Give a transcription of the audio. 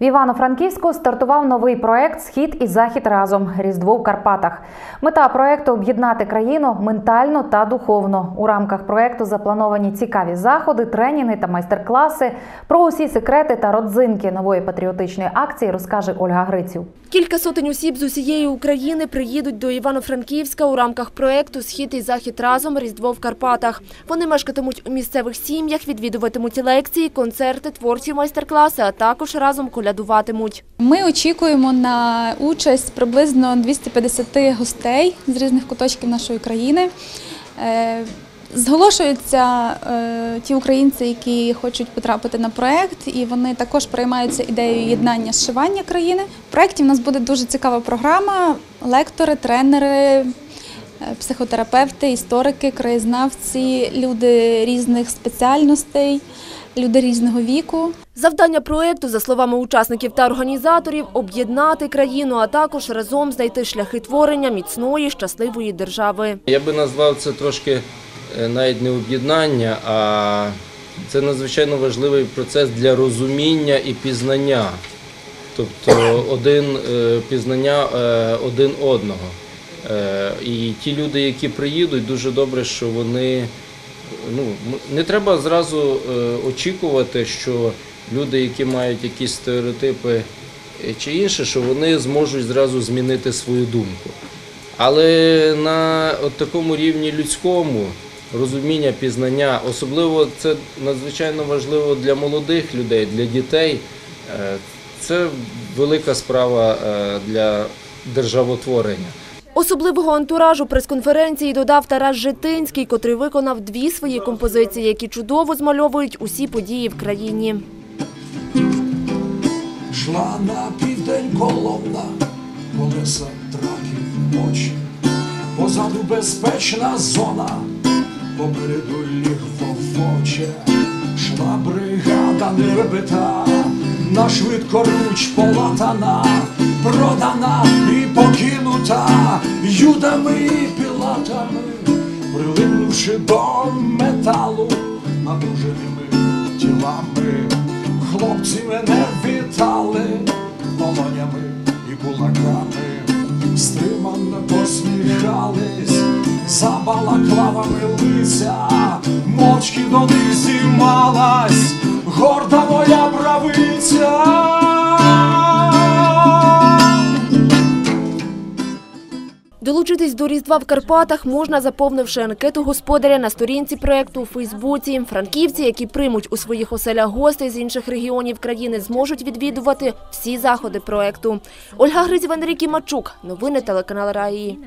В Івано-Франківську стартував новий проект Схід і захід разом Різдво в Карпатах. Мета проекту об'єднати країну ментально та духовно. У рамках проекту заплановані цікаві заходи, тренінги та майстер-класи. Про усі секрети та родзинки нової патріотичної акції розкаже Ольга Гриців. Кілька сотень осіб з усієї України приїдуть до Івано-Франківська у рамках проєкту Схід і захід разом Різдво в Карпатах. Вони мешкатимуть у місцевих сім'ях, відвідуватимуть лекції, концерти, творчі майстер-класи, а також разом колядуватимуть. Ми очікуємо на участь приблизно 250 гостей з різних куточків нашої країни. Е, Зголошуються е, ті українці, які хочуть потрапити на проект, і вони також приймаються ідеєю єднання зшивання країни. В проєкті в нас буде дуже цікава програма: лектори, тренери, е, психотерапевти, історики, краєзнавці, люди різних спеціальностей, люди різного віку. Завдання проєкту, за словами учасників та організаторів, об'єднати країну, а також разом знайти шляхи творення міцної, щасливої держави. Я би назвав це трошки е, навіть не об'єднання, а це надзвичайно важливий процес для розуміння і пізнання. Тобто один е, пізнання е, один одного. І ті люди, які приїдуть, дуже добре, що вони ну, не треба зразу е, очікувати, що люди, які мають якісь стереотипи е, чи інше, що вони зможуть зразу змінити свою думку. Але на от такому рівні людському розуміння, пізнання, особливо це надзвичайно важливо для молодих людей, для дітей. Е, Це велика справа для державотворення. Особливого антуражу прес-конференції додав Тарас Житинський, котрий виконав дві свої композиції, які чудово змальовують усі події в країні. Шла на південь колона, колеса траків очі, позаду безпечна зона, попереду лігво фоче, шла бригада небита, на швидкоруч полатана, продана і покинута юдами і пілатами, прилипнувши до металу, напруженими тілами. Хлопці мене вітали долонями і кулаками, стримано посміхались, за балаклавами лиця, мочки до них зіймалась, горда Долучитись до Різдва в Карпатах можна, заповнивши анкету господаря на сторінці проєкту у Фейсбуці. Франківці, які приймуть у своїх оселях гостей з інших регіонів країни, зможуть відвідувати всі заходи проєкту. Ольга Гризів, Андрій Кімачук. Новини телеканал Раї.